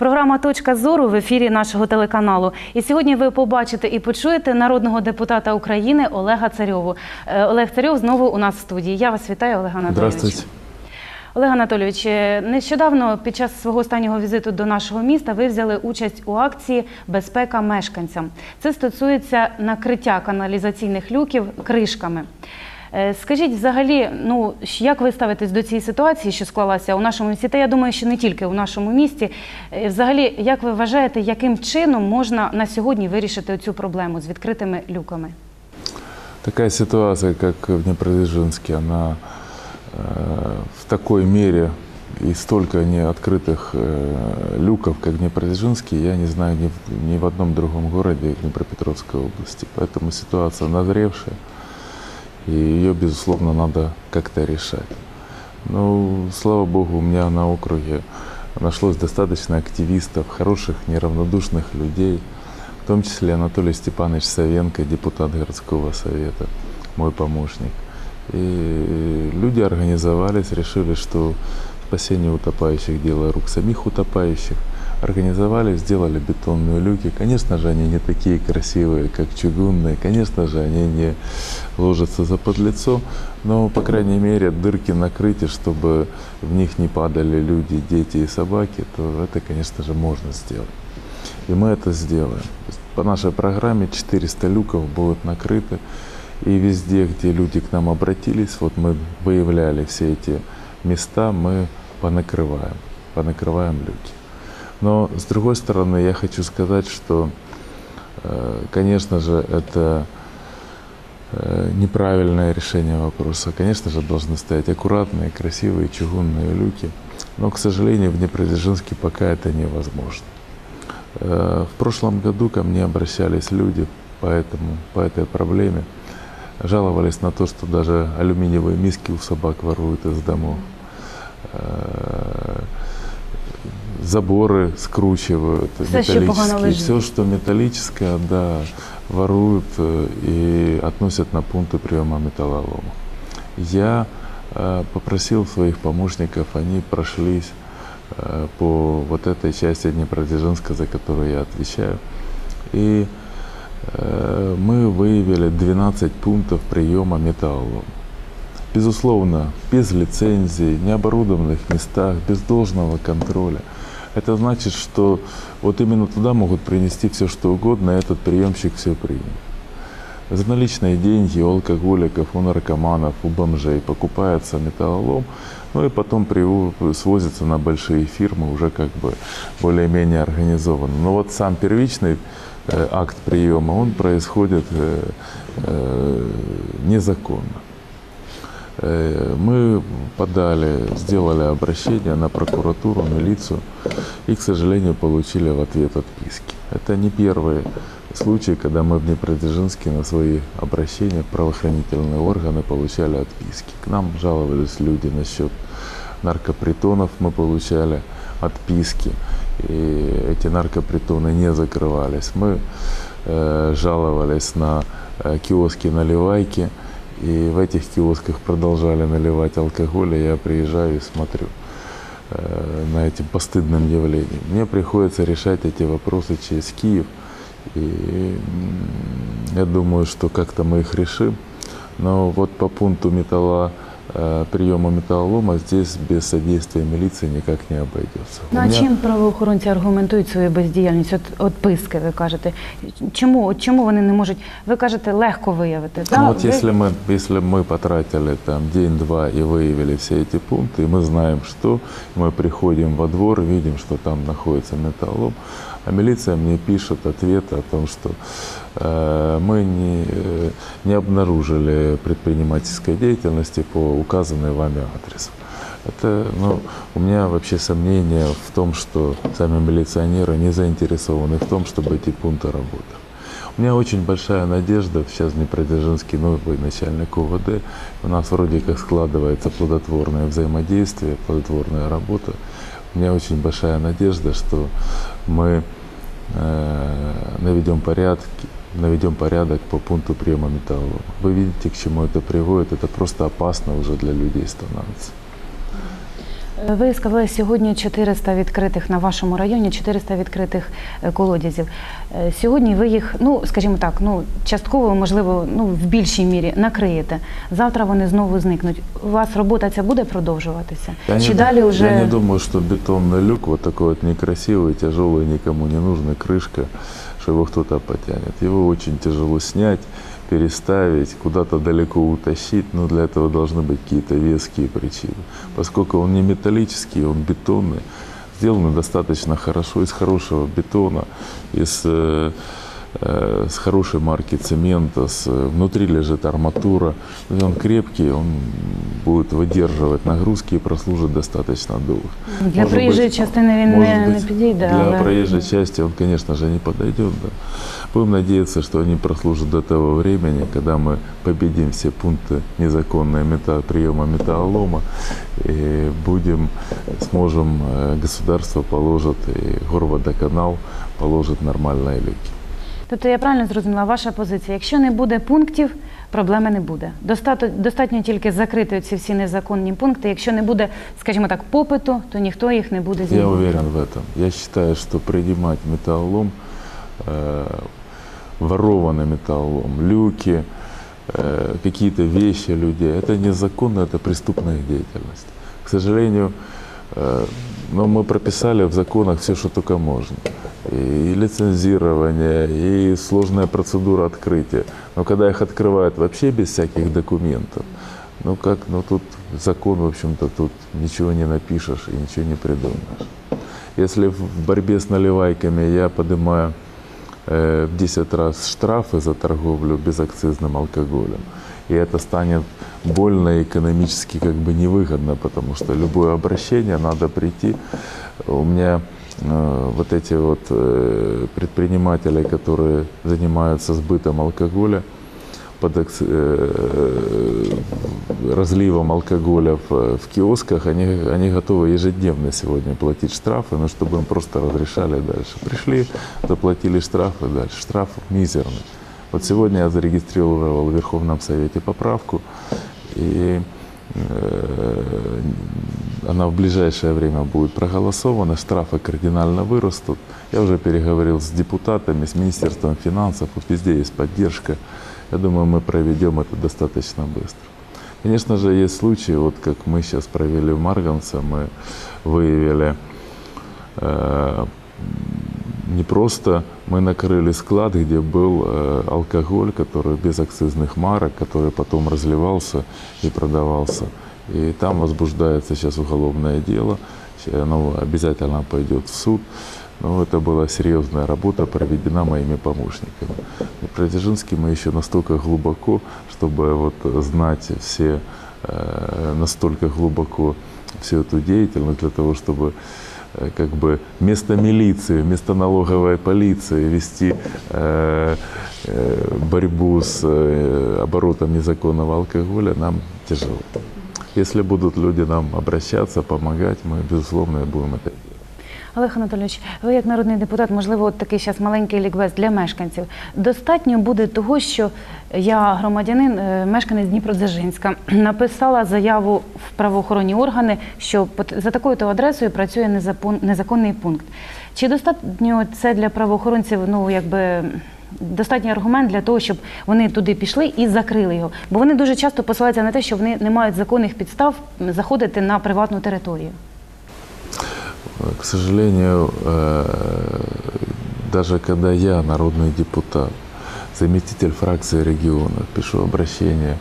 Програма Точка зору в ефірі нашого телеканалу. І сьогодні ви побачите і почуєте народного депутата України Олега Царьову. Е, Олег Царьов знову у нас в студії. Я вас вітаю, Олег Анатолійович. Здравствуйте. Олег Анатолійович, е, нещодавно під час свого останнього візиту до нашого міста ви взяли участь у акції Безпека мешканцям. Це стосується накриття каналізаційних люків кришками. Е, Скажіть, взагалі, ну щ- як ви ставитесь до цієї ситуації, що склалася у нашому місті? Та я думаю, що не тільки у нашому місті. Е, Взагалі, як ви вважаєте, яким чином можна на сьогодні вирішити цю проблему з відкритими люками? Такая ситуация, как в Днепродзержинске, она э, в такой мере и столько неоткрытых э, люков, как в Днепродзержинске, я не знаю ни в, ни в одном другом городе Днепропетровской области. Поэтому ситуация назревшая, И ее, безусловно, надо как-то решать. Ну, слава богу, у меня на округе нашлось достаточно активистов, хороших, неравнодушных людей, в том числе Анатолий Степанович Савенко, депутат городского совета, мой помощник. И люди организовались, решили, что спасение утопающих – дело рук самих утопающих. Организовались, сделали бетонные люки. Конечно же, они не такие красивые, как чугунные. Конечно же, они не ложатся за подлицо. Но, по крайней мере, дырки накрыть, и чтобы в них не падали люди, дети и собаки, то это, конечно же, можно сделать. И мы это сделаем. По нашей программе 400 люков будут накрыты. И везде, где люди к нам обратились, вот мы выявляли все эти места, мы понакрываем, понакрываем люки. Но с другой стороны, я хочу сказать, что, э, конечно же, это э, неправильное решение вопроса. Конечно же, должны стоять аккуратные, красивые чугунные люки. Но, к сожалению, в Днепродзержинске пока это невозможно. Э, В прошлом году ко мне обращались люди по, этому, по этой проблеме. Жаловались на то, что даже алюминиевые миски у собак воруют из домов. Заборы скручивают, Все, металлические. Все, что металлическое, да, воруют э, и относят на пункты приема металлолома. Я э, попросил своих помощников, они прошлись э, по вот этой части Днепродзержинска, за которую я отвечаю. И мы выявили 12 пунктов приема металлолома. Безусловно, без лицензии, необорудованных местах, без должного контроля. Это значит, что вот именно туда могут принести все, что угодно, и этот приемщик все примет. За наличные деньги у алкоголиков, у наркоманов, у бомжей покупается металлолом, ну и потом свозится на большие фирмы уже как бы более-менее организованно. Но вот сам первичный э, акт приема, он происходит э, э, незаконно. Э, Мы подали, сделали обращение на прокуратуру, милицию и, к сожалению, получили в ответ отписки. Это не первый случай, когда мы в Днепродзержинске на свои обращения правоохранительные органы получали отписки. К нам жаловались люди насчет наркопритонов, мы получали отписки, и эти наркопритоны не закрывались. Мы э, жаловались на э, киоски наливайки, и в этих киосках продолжали наливать алкоголь, и я приезжаю и смотрю э, на этим постыдным явлением. Мне приходится решать эти вопросы через Киев, и я думаю, что как-то мы их решим. Но вот по пункту металла, приема металлолома здесь без содействия милиции никак не обойдется. Ну У а меня- чим правоохоронці аргументують свою бездіяльність? От, от писки, ви кажете. Чому, от чому вони не можуть, ви кажете, легко виявити? Ну, Да, вот ви- если мы, если мы потратили там день-два и выявили все эти пункты, и мы знаем, что мы приходим во двор, видим, что там находится металлолом, а милиция мне пишет ответ о том, что э, Мы не, э, не обнаружили предпринимательской деятельности по указанной вами адресу. Это, ну, у меня вообще сомнения в том, что сами милиционеры не заинтересованы в том, чтобы эти пункты работали. У меня очень большая надежда, сейчас Днепродзержинский новый начальник УВД, у нас вроде как складывается плодотворное взаимодействие, плодотворная работа. У меня очень большая надежда, что мы э, наведем порядки, наведем порядок по пункту приема металлолома. Вы видите, к чему это приводит, это просто опасно уже для людей становится. Ви сказали сьогодні 400 відкритих на вашому районі, 400 відкритих е, колодязів. Е, Сьогодні ви їх, ну скажімо так, ну частково, можливо, ну в більшій мірі накриєте. Завтра вони знову зникнуть. У вас робота ця буде продовжуватися? Я Чи не, далі вже я не думаю, что бетонный люк вот такой вот некрасивый, тяжелый, никому не нужный, крышка, Что его кто-то потянет. Его очень тяжело снять, переставить, куда-то далеко утащить, но для этого должны быть какие-то веские причины. Поскольку он не металлический, он бетонный, сделаны достаточно хорошо, из хорошего бетона, из, э, с хорошей марки цемента, с, внутри лежит арматура. И Он крепкий, он будет выдерживать нагрузки и прослужит достаточно долго. для Может проїжджої быть- частини він может не, не быть, підійде? Для але... проезжей части он, конечно же, не подойдет. Да. Будем надеяться, что они прослужат до того времени, когда мы победим все пункты незаконного мета, приема металлолома и будем, сможем, э, государство положит и горводоканал положит нормальные люки. Тобто я правильно зрозуміла ваша позиція. Якщо не буде пунктів, проблеми не буде. Достатньо, достатньо тільки закрити ці всі незаконні пункти. Якщо не буде, скажімо так, попиту, то ніхто їх не буде Я знімати. уверен в этом. Я считаю, что принимать металлолом, э, ворованный металлолом, люки, э, какие-то вещи людей, это незаконно, это преступная деятельность. К сожалению, э, но мы прописали в законах все, что только можно. И лицензирование, и сложная процедура открытия. Но когда их открывают вообще без всяких документов, ну как, ну тут закон, в общем-то, тут ничего не напишешь и ничего не придумаешь. Если в борьбе с наливайками я поднимаю э, в 10 раз штрафы за торговлю безакцизным алкоголем, и это станет больно экономически как бы невыгодно, потому что любое обращение надо прийти. У меня вот эти вот э, предприниматели, которые занимаются сбытом алкоголя, под э, разливом алкоголя в, в киосках, они, они готовы ежедневно сегодня платить штрафы, но чтобы им просто разрешали дальше. Пришли, заплатили штрафы дальше. Штраф мизерный. Вот сегодня я зарегистрировал в Верховном Совете поправку, и э, она в ближайшее время будет проголосована, штрафы кардинально вырастут. Я уже переговорил с депутатами, с Министерством финансов, вот везде есть поддержка. Я думаю, мы проведем это достаточно быстро. Конечно же, есть случаи, вот как мы сейчас провели в Марганце, мы выявили э, не просто мы накрыли склад, где был э, алкоголь, который без акцизных марок, который потом разливался и продавался. И там возбуждается сейчас уголовное дело, оно обязательно пойдет в суд. Но это была серьезная работа, проведена моими помощниками. И про Дзержинский мы еще настолько глубоко, чтобы вот знать все, э, настолько глубоко всю эту деятельность, для того, чтобы как бы вместо милиции, вместо налоговой полиции вести э, э, борьбу с э, оборотом незаконного алкоголя нам тяжело. Если будут люди нам обращаться, помогать, мы, безусловно, будем это делать. Олег Анатолійович, ви як народний депутат, можливо, от такий зараз маленький лікбез для мешканців. Достатньо буде того, що я громадянин, е, мешканець Дніпродзержинська, написала заяву в правоохоронні органи, що за такою-то адресою працює незаконний пункт. Чи достатньо це для правоохоронців, ну якби. Достатній аргумент для того, щоб вони туди пішли і закрили його. Бо вони дуже часто посилаються на те, що вони не мають законних підстав заходити на приватну територію. К сожалению, э, даже когда я, народный депутат, заместитель фракции регионов, пишу обращение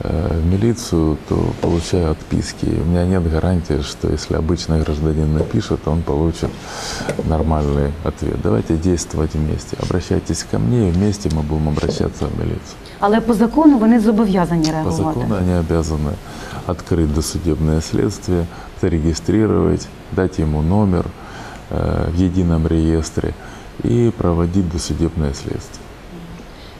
э, в милицию, то получаю отписки. У меня нет гарантии, что если обычный гражданин напишет, он получит нормальный ответ. Давайте действовать вместе. Обращайтесь ко мне, и вместе мы будем обращаться в милицию. Але по закону вони зобов'язані По реагувати. закону они обязаны открыть досудебное следствие, зарегистрировать, дать ему номер э, в едином реестре и проводить досудебное следствие.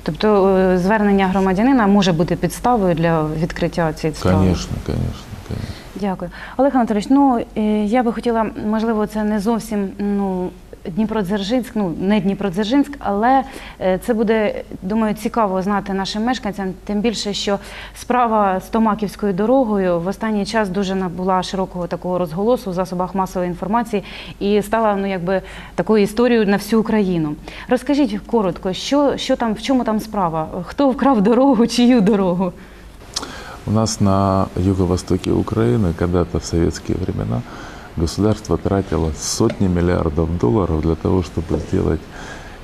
Тобто е, звернення громадянина може бути підставою для відкриття цієї справи. Конечно, конечно, конечно. Дякую. Олег Анатолійович, ну е, я би хотіла, можливо, це не зовсім ну, Дніпродзержинськ, ну не Дніпродзержинськ, але е, це буде, думаю, цікаво знати нашим мешканцям. Тим більше, що справа з Томаківською дорогою в останній час дуже набула широкого такого розголосу в засобах масової інформації і стала ну якби такою історією на всю Україну. Розкажіть коротко, що, що там, в чому там справа? Хто вкрав дорогу, чию дорогу? У нас на юго-востоке Украины когда-то в советские времена государство тратило сотни миллиардов долларов для того, чтобы сделать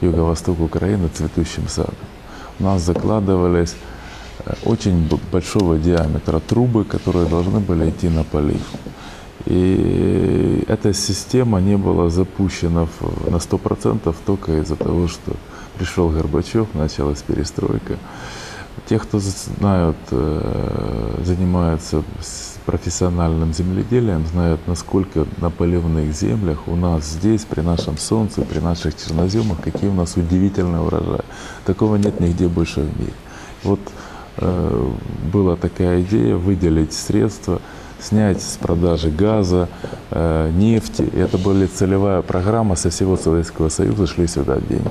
юго-восток Украины цветущим садом. У нас закладывались э, очень большого диаметра трубы, которые должны были идти на полив. И эта система не была запущена на 100% только из-за того, что пришел Горбачев, началась перестройка. Те, кто знают, э, занимаются профессиональным земледелием, знают, насколько на поливных землях у нас здесь, при нашем солнце, при наших черноземах, какие у нас удивительные урожаи. Такого нет нигде больше в мире. Вот э, была такая идея выделить средства, снять с продажи газа, э, нефти. И это была целевая программа со всего Советского Союза, шли сюда деньги.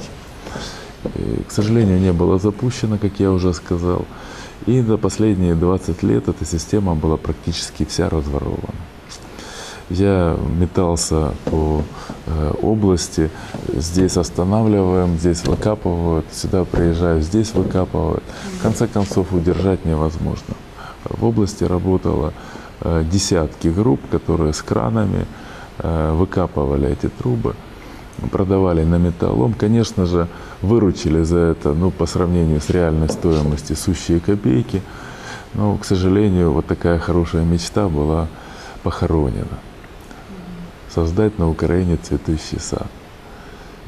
И, к сожалению, не было запущено, как я уже сказал. И за последние 20 лет эта система была практически вся разворована. Я метался по э, области, здесь останавливаем, здесь выкапывают, сюда приезжаю, здесь выкапывают. В конце концов, удержать невозможно. В области работало э, десятки групп, которые с кранами э, выкапывали эти трубы продавали на металлом. Конечно же, выручили за это, ну, по сравнению с реальной стоимостью, сущие копейки. Но, к сожалению, вот такая хорошая мечта была похоронена. Создать на Украине цветущий сад.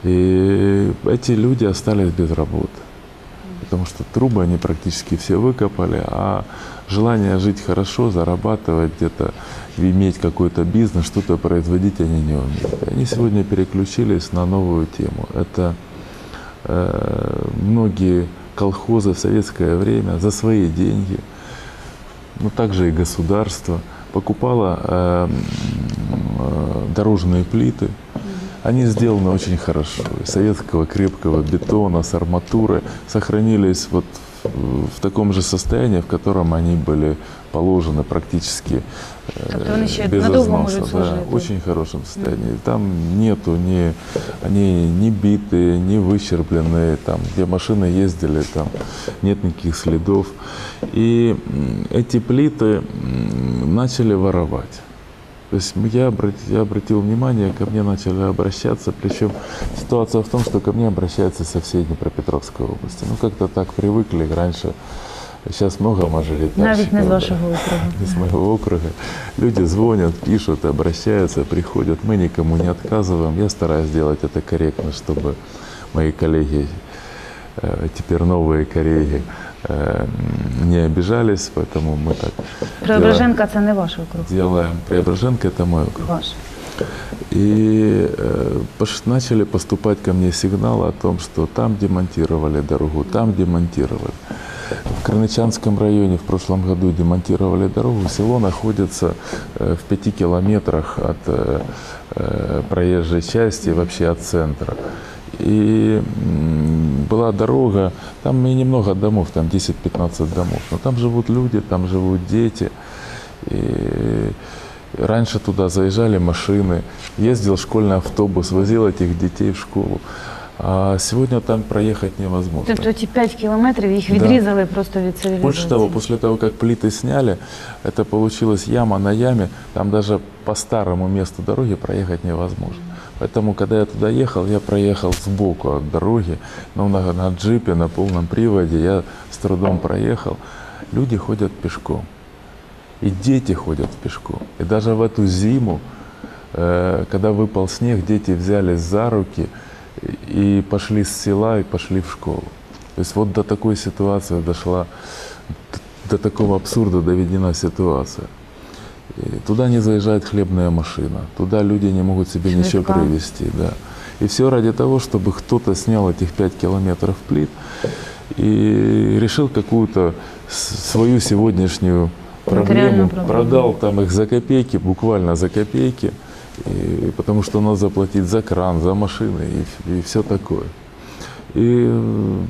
И эти люди остались без работы. Потому что трубы они практически все выкопали, а желание жить хорошо, зарабатывать где-то, иметь какой-то бизнес, что-то производить они не умеют. Они сегодня переключились на новую тему. Это э, многие колхозы в советское время за свои деньги, но также и государство покупало э, э, дорожные плиты. Они сделаны очень хорошо. Из советского крепкого бетона с арматурой сохранились вот в, таком же состоянии, в котором они были положены практически э, Тобто вони ще без надовго износа, да, очень хорошем состоянии. Там нету ни, они не битые, не выщербленные, там, где машины ездили, там нет никаких следов. И эти плиты начали воровать. То есть я обратил, я обратил внимание, ко мне начали обращаться, причем ситуация в том, что ко мне обращаются со всей Днепропетровской области. Ну, как-то так привыкли раньше. Сейчас много мажоритарщиков. Навіть не з вашого округу. из моего округа. Люди звонят, пишут, обращаются, приходят. Мы никому не отказываем. Я стараюсь делать это корректно, чтобы мои коллеги, э, теперь новые коллеги, не обижались, поэтому мы так делаем. Преображенка це не ваш округ. делаем. Преображенка – это мой округ. Ваш. И э, пош- начали поступать ко мне сигналы о том, что там демонтировали дорогу, там демонтировали. В Крынычанском районе в прошлом году демонтировали дорогу. Село находится э, в пяти километрах от э, э, проезжей части, вообще от центра. И была дорога, там и немного домов, там 10-15 домов. Но там живут люди, там живут дети. И раньше туда заезжали машины, ездил школьный автобус, возил этих детей в школу. А сегодня там проехать невозможно. Тобто ті 5 кілометрів їх Да. відрізали просто від цивілізації. Больше того, после того, как плиты сняли, это получилась яма на яме, там даже по старому месту дороги проехать невозможно. Поэтому, когда я туда ехал, я проехал сбоку от дороги, но на, на джипе, на полном приводе, я с трудом проехал. Люди ходят пешком. И дети ходят пешком. И даже в эту зиму, э, когда выпал снег, дети взялись за руки и пошли с села и пошли в школу. То есть вот до такой ситуации дошла, до такого абсурда доведена ситуация. И туда не заезжает хлебная машина, туда люди не могут себе ничего Швидка. привезти. Да. И все ради того, чтобы кто-то снял этих 5 километров плит и решил какую-то свою сегодняшнюю проблему, проблему. продал там их за копейки, буквально за копейки, И, потому что надо заплатить за кран, за машины и, все такое. И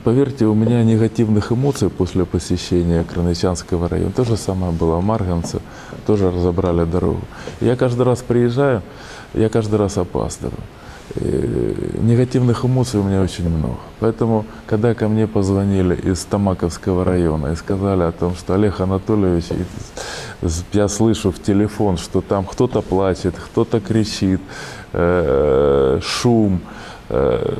поверьте, у меня негативных эмоций после посещения Кранычанского района. То же самое было в Марганце, тоже разобрали дорогу. Я каждый раз приезжаю, я каждый раз опаздываю. И негативных эмоций у меня очень много. Поэтому, когда ко мне позвонили из Тамаковского района и сказали о том, что Олег Анатольевич, я слышу в телефон, что там кто-то плачет, кто-то кричит, э, шум, э,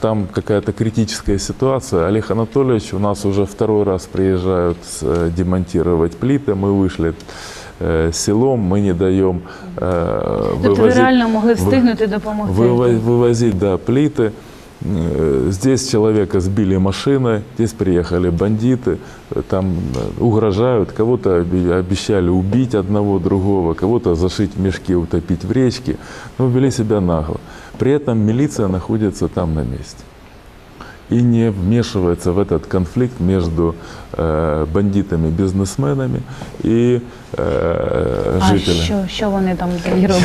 там какая-то критическая ситуация. Олег Анатольевич у нас уже второй раз приезжают э, демонтировать плиты, мы вышли э, селом, мы не даем э, Тобто ви реально могли встигнути допомогти? Вывозить, да, плиты. Э, Здесь человека сбили машиной, здесь приехали бандиты, э, там э, угрожают, кого-то обещали убить одного, другого, кого-то зашить в мешки, утопить в речке, но вели себя нагло. При этом милиция находится там на месте и не вмешивается в этот конфликт между э, бандитами-бизнесменами и э, А жителями. що, що вони там робили?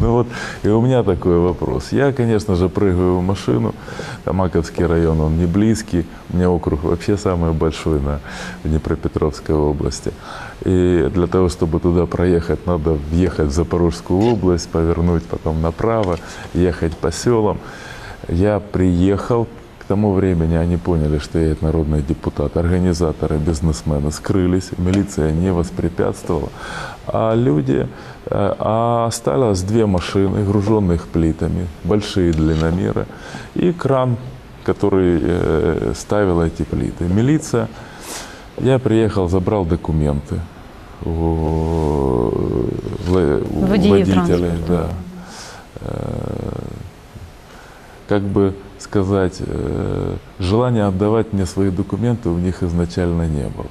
Ну вот, и у меня такой вопрос. Я, конечно же, прыгаю в машину. Тамаковский район, он не близкий. У меня округ вообще самый большой на Днепропетровской области. И для того, чтобы туда проехать, надо въехать в Запорожскую область, повернуть потом направо, ехать по селам. Я приехал, к тому времени они поняли, что я народный депутат. Организаторы, бизнесмены скрылись, милиция не воспрепятствовала. А люди, э, а осталось две машины, груженных плитами, большие длинномеры, и кран, который э, ставил эти плиты. Милиция, я приехал, забрал документы у, вла- у водителей, да. Как бы сказать, э, желания отдавать мне свои документы у них изначально не было.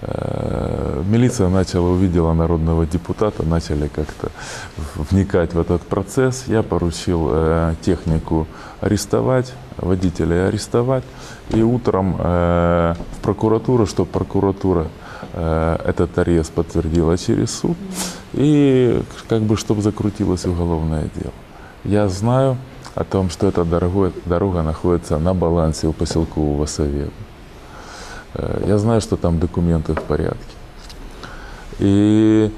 Э, Милиция начала, увидела народного депутата, начали как-то вникать в этот процесс. Я поручил э, технику арестовать, водителей арестовать. И утром э, в прокуратуру, чтобы прокуратура этот арест подтвердила через суд. И как бы, чтобы закрутилось уголовное дело. Я знаю о том, что эта дорога, находится на балансе у поселкового совета. Э, Я знаю, что там документы в порядке. И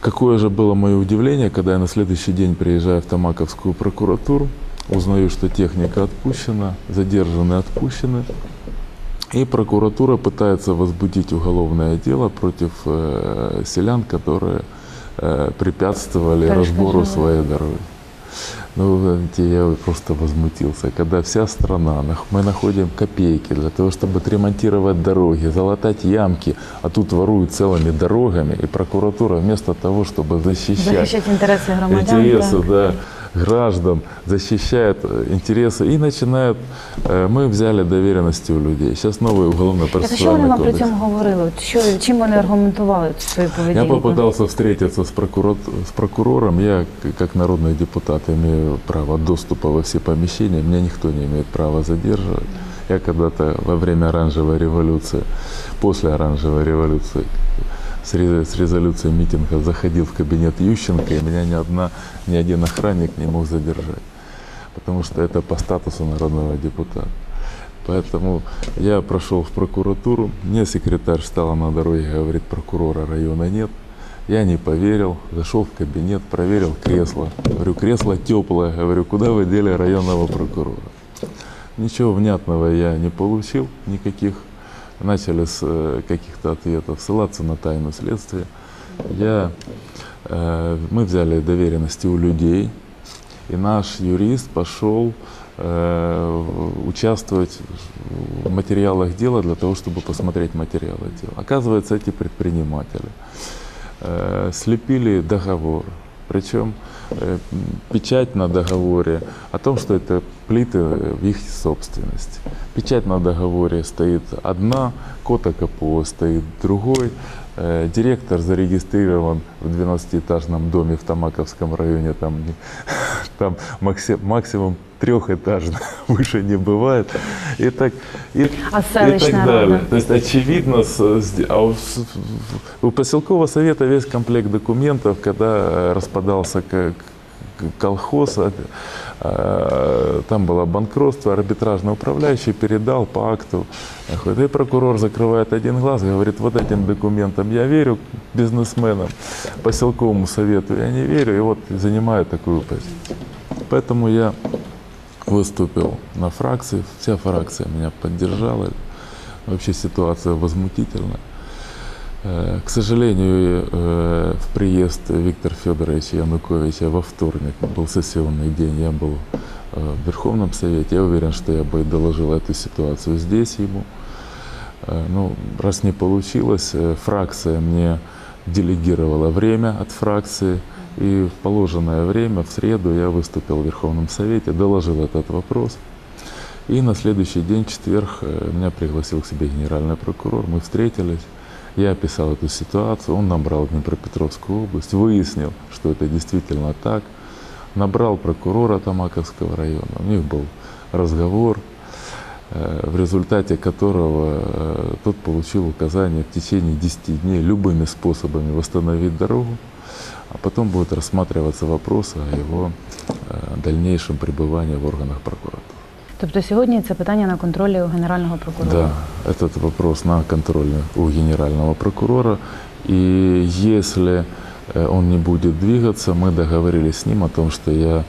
какое же было мое удивление, когда я на следующий день приезжаю в Тамаковскую прокуратуру, узнаю, что техника отпущена, задержанные отпущены, и прокуратура пытается возбудить уголовное дело против э, селян, которые э, препятствовали разбору Перешкоджали. своей дороги. Ну, вы знаете, я просто возмутился, когда вся страна, мы находим копейки для того, чтобы отремонтировать дороги, залатать ямки, а тут воруют целыми дорогами, и прокуратура вместо того, чтобы защищать Захищати інтереси громадян. интересы так. да, граждан, защищает э, интересы и начинают. э, Мы взяли доверенности у людей. Сейчас новый Так, а що вони вам при кодекс. цьому говорили? Що, чим вони аргументували свою Я поведінку? попытался встретиться с, прокурор, с прокурором. Я, как народный депутат, имею право доступа во все помещения. Меня никто не имеет права задерживать. Я когда-то во время оранжевой революции, после оранжевой революции, с, ре- с резолюцией митинга заходил в кабинет Ющенко, и меня ни, одна, ни один охранник не мог задержать. Потому что это по статусу народного депутата. Поэтому я прошел в прокуратуру, мне секретарь встала на дороге, говорит, прокурора района нет. Я не поверил, зашел в кабинет, проверил кресло. Говорю, кресло теплое. Говорю, куда вы дели районного прокурора? Ничего внятного я не получил, никаких. Начали с э, каких-то ответов ссылаться на тайну следствия. Я, э, мы взяли доверенности у людей, и наш юрист пошел э, участвовать в материалах дела для того, чтобы посмотреть материалы дела. Оказывается, эти предприниматели слепили договор, причем печать на договоре о том, что это плиты в их собственности. Печать на договоре стоит одна, код АКПО стоит другой, Э, Директор зарегистрирован в 12-этажном доме в Тамаковском районе, там, там макси- максимум трехэтажный, выше не бывает. И так, и, А и так далее. То есть очевидно, с- с- а у, с- у поселкового совета весь комплект документов, когда э, распадался к- к- колхоз, там было банкротство, арбитражный управляющий передал по акту. И прокурор закрывает один глаз, говорит, вот этим документам я верю, бизнесменам, поселковому совету я не верю, и вот занимаю такую позицию. Поэтому я выступил на фракции, вся фракция меня поддержала. Вообще ситуация возмутительная. Э, К сожалению, э, в приезд Виктора Федоровича Януковича во вторник был сессионный день, я был э, в Верховном Совете. Я уверен, что я бы доложил эту ситуацию здесь ему. Ну, раз не получилось, фракция мне делегировала время от фракции, и в положенное время, в среду, я выступил в Верховном Совете, доложил этот вопрос. И на следующий день, четверг, меня пригласил к себе генеральный прокурор, мы встретились, я описал эту ситуацию, он набрал Днепропетровскую область, выяснил, что это действительно так, набрал прокурора Тамаковского района, у них был разговор, э, в результате которого э, тот получил указание в течение 10 дней любыми способами восстановить дорогу, а потом будет рассматриваться вопрос о его э, дальнейшем пребывании в органах прокуратуры. Тобто сьогодні це питання на контролі у генерального прокурора. Да, этот вопрос на контроле у генерального прокурора. И если э, он не будет двигаться, мы договорились с ним о том, что я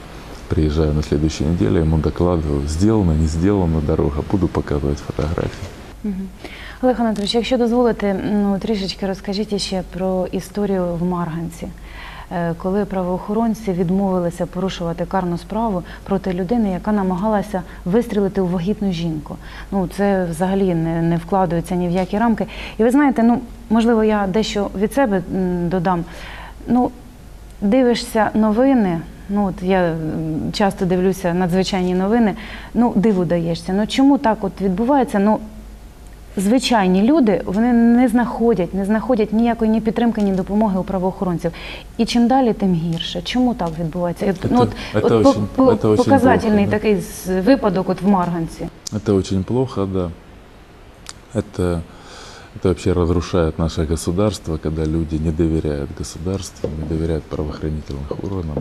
приезжаю на следующей неделе, ему докладываю, сделана, не сделана дорога, буду показывать фотографии. Мгм. Олег Анатолійович, якщо дозволите, ну трішечки розкажіть ще про історію в Марганці, Е, коли правоохоронці відмовилися порушувати карну справу проти людини, яка намагалася вистрілити у вагітну жінку. Ну це взагалі не, не вкладається ні в які рамки. І ви знаєте, ну можливо, я дещо від себе додам. Ну, дивишся новини. Ну, от я часто дивлюся надзвичайні новини. Ну, диву даєшся. Ну чому так от відбувається? Ну, звичайні люди вони не знаходять, не знаходять ніякої ні підтримки, ні допомоги у правоохоронців. І чим далі, тим гірше. Чому так відбувається? От, ну, от, Це- це от очень- по- по- це очень показательний плохо, да. такий з- випадок от в Марганці. Это очень плохо, да. Это, это вообще разрушает наше государство, когда люди не доверяют государству, не доверяют правоохранительным органам.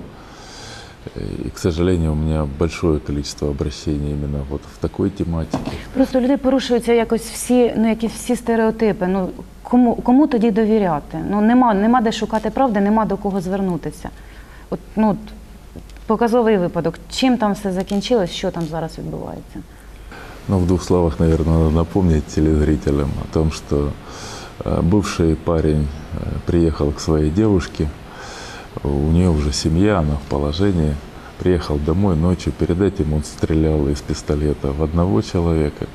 И, к сожалению, у меня большое количество обращений именно вот в такой тематике. Просто у людей порушуються якось всі, ну якісь всі стереотипи. Ну кому кому тоді довіряти? Ну нема, нема де шукати правди, нема до кого звернутися. От ну от, показовий випадок. Чим там все закінчилось, що там зараз відбувається? Ну, в двух словах, наверное, надо напомнить телезрителям о том, что э, бывший парень э, приехал к своей девушке, У нее уже семья, она в положении, приехал домой ночью, перед этим он стрелял из пистолета в одного человека,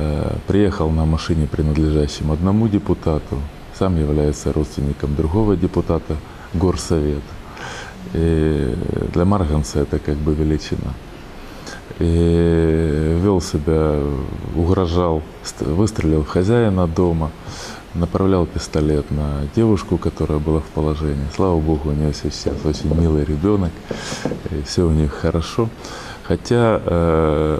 Э, приехал на машине, принадлежащем одному депутату, сам является родственником другого депутата горсовета. И для Марганца это как бы величина. И вел себя, угрожал, ст- выстрелил хозяина дома, направлял пистолет на девушку, которая была в положении. Слава богу, у нее сейчас очень милый ребенок, и все у них хорошо. Хотя э,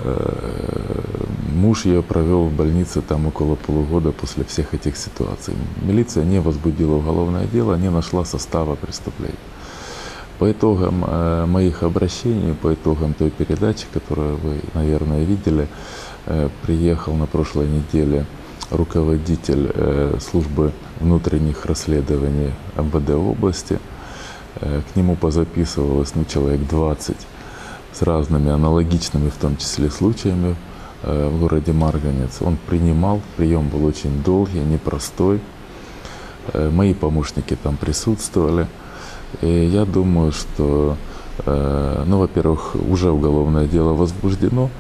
муж ее провел в больнице там около полугода после всех этих ситуаций. Милиция не возбудила уголовное дело, не нашла состава преступления. По итогам э, моих обращений, по итогам той передачи, которую вы, наверное, видели, э, приехал на прошлой неделе руководитель э, службы внутренних расследований МВД области. Э, к нему позаписывалось ну, человек 20 с разными аналогичными, в том числе, случаями э, в городе Марганец. Он принимал, прием был очень долгий, непростой. Мои помощники там присутствовали. И я думаю, что, ну, во-первых, уже уголовное дело возбуждено.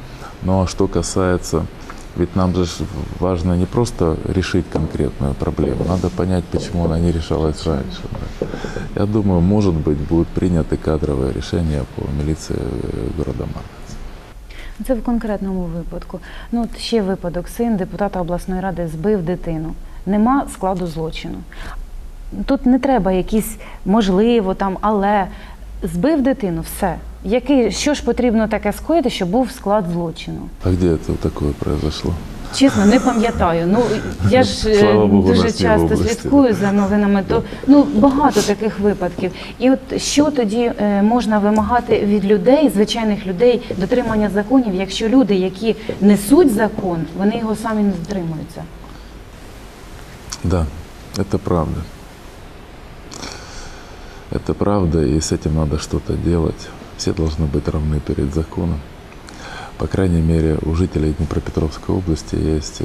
Ну а что касается, ведь нам же ж важно не просто решить конкретную проблему, надо понять, почему она не решалась раньше. да. Я думаю, может быть, будут приняты кадровые решения по милиции э, города Марганца. Це в конкретному випадку. Ну от ще випадок: син депутата обласної ради збив дитину. Нема складу злочину. Тут не треба якісь можливо там, але Збив дитину, все. Який, що ж потрібно таке скоїти, щоб був склад злочину? А где это такое произошло? Чесно, не пам'ятаю. Ну я ж е, Слава Богу, дуже нас не в часто області, слідкую за новинами. То ну багато таких випадків. І от що тоді е, можна вимагати від людей, звичайних людей, дотримання законів, якщо люди, які несуть закон, вони його самі не дотримуються? Да, это правда. Это правда, и с этим надо что-то делать. Все должны быть равны перед законом. По крайней мере, у жителей Днепропетровской области есть э,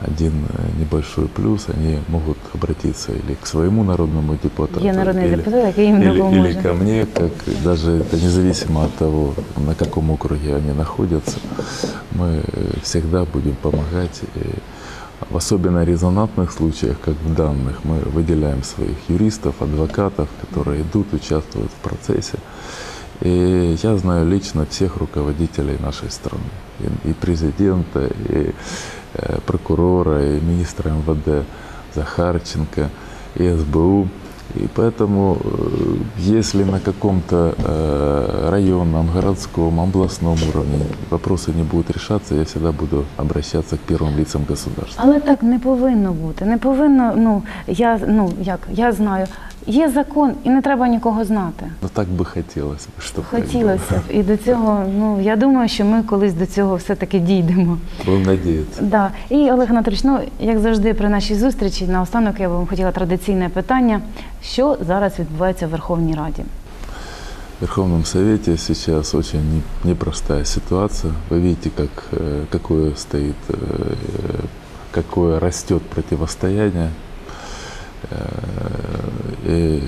один э, небольшой плюс. Они могут обратиться или к своему народному депутату, Є народний или, депутат, який їм или, или ко мне, как даже это независимо от того, на каком округе они находятся, мы э, всегда будем помогать. И в особенно резонантных случаях, как в данных, мы выделяем своих юристов, адвокатов, которые идут, участвуют в процессе. И я знаю лично всех руководителей нашей страны, и, и президента, и э, прокурора, и министра МВД Захарченко, и СБУ. И поэтому, э, если на каком-то э, районном, городском, областном уровне вопросы не будут решаться, я всегда буду обращаться к первым лицам государства. Але так не повинно бути. Не повинно. Ну я ну як я знаю, є закон, і не треба нікого знати. Но так бы хотелось, чтобы так было. Хотілося б. І до цього, ну я думаю, що ми колись до цього все-таки дійдемо. Будем надеяться. Да. І Олег Анатолійович, ну як завжди при нашій зустрічі, наостанок я вам хотіла традиційне питання: що зараз відбувається в Верховній Раді? В Верховном Совете сейчас очень не- непростая ситуация. Вы видите, как, э, какое стоит, э, какое растет противостояние. Э, И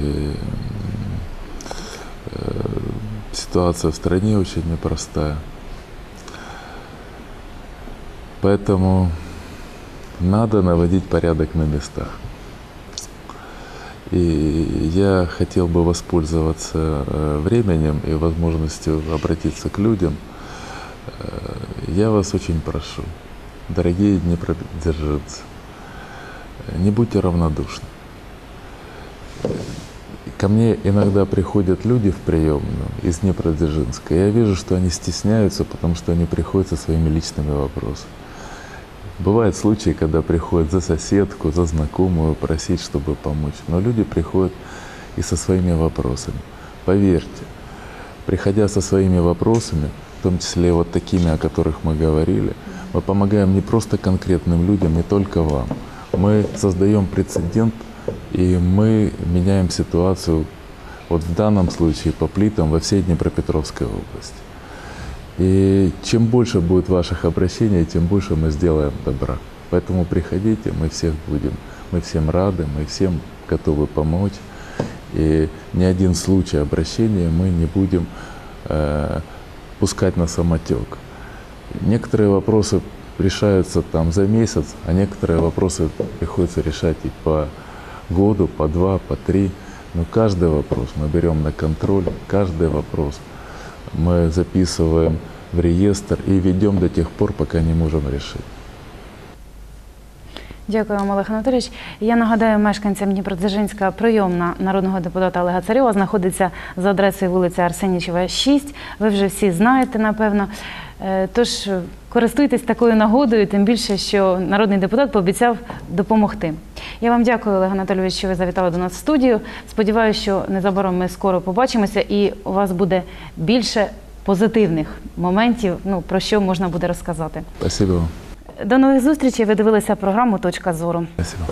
э, ситуация в стране очень непростая. Поэтому надо наводить порядок на местах. И я хотел бы воспользоваться э, временем и возможностью обратиться к людям. Э, Я вас очень прошу, дорогие днепродзержинцы, э, не будьте равнодушны. Ко мне иногда приходят люди в приемную из Днепродзержинска. и Я вижу, что они стесняются, потому что они приходят со своими личными вопросами. Бывают случаи, когда приходят за соседку, за знакомую просить, чтобы помочь. Но люди приходят и со своими вопросами. Поверьте, приходя со своими вопросами, в том числе вот такими, о которых мы говорили, мы помогаем не просто конкретным людям, не только вам. Мы создаем прецедент, и мы меняем ситуацию, вот в данном случае по плитам во всей Днепропетровской области. И чем больше будет ваших обращений, тем больше мы сделаем добра. Поэтому приходите, мы всех будем, мы всем рады, мы всем готовы помочь. И ни один случай обращения мы не будем э, пускать на самотек. Некоторые вопросы решаются там за месяц, а некоторые вопросы приходится решать и по году, по два, по три. Но каждый вопрос мы берем на контроль, каждый вопрос мы записываем в реестр и ведем до тех пор, пока не можем решить. Дякую Олег Анатолійович. Я нагадаю мешканцям Дніпродзержинська прийомна народного депутата Олега Царьова знаходиться за адресою вулиця Арсенічева, 6. Ви вже всі знаєте, напевно. Е, Тож користуйтесь такою нагодою, тим більше, що народний депутат пообіцяв допомогти. Я вам дякую, Олег Анатолійович, що ви завітали до нас в студію. Сподіваюся, що незабаром ми скоро побачимося і у вас буде більше позитивних моментів, ну про що можна буде розказати. Спасибо. До нових зустрічей. Ви дивилися програму Точка зору. Спасибо.